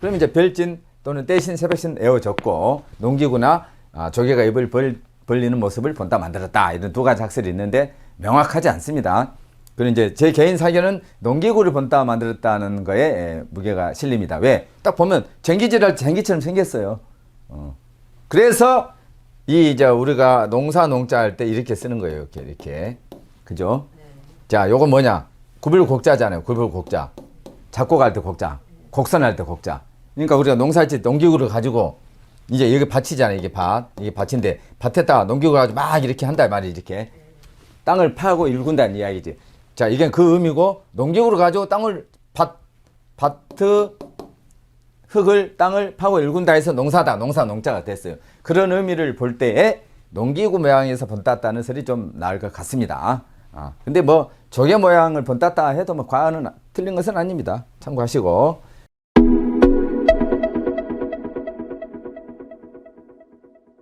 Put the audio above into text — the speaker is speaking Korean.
그럼 이제 별진 또는 떼신 새벽신 에어 적고 농기구나 아, 조개가 입을 벌, 벌리는 모습을 본다 만들었다 이런 두 가지 학설이 있는데 명확하지 않습니다. 그리고 이제 제 개인 사견은 농기구를 본다 만들었다는 거에 에, 무게가 실립니다. 왜? 딱 보면 쟁기질할 때 쟁기처럼 생겼어요. 어. 그래서 이 이제 우리가 농사 농자 할 때 이렇게 쓰는 거예요. 이렇게 이렇게 그죠? 자, 요거 뭐냐? 구불곡자잖아요. 구불곡자. 작곡할 때 곡자. 곡선할 때 곡자. 그러니까 우리가 농사할 때 농기구를 가지고 이제 여기 밭이잖아요. 이게 밭. 이게 밭인데 밭에다가 농기구를 가지고 막 이렇게 한단 말이에요. 이렇게. 땅을 파고 일군다는 이야기지. 자, 이게 그 의미고 농기구를 가지고 땅을 밭, 밭, 흙을 땅을 파고 일군다 해서 농사다 농사 농자가 됐어요. 그런 의미를 볼 때에 농기구 모양에서 본땄다는 설이 좀 나을 것 같습니다. 아, 근데 뭐 조개 모양을 본땄다 해도 뭐 과언은 틀린 것은 아닙니다. 참고하시고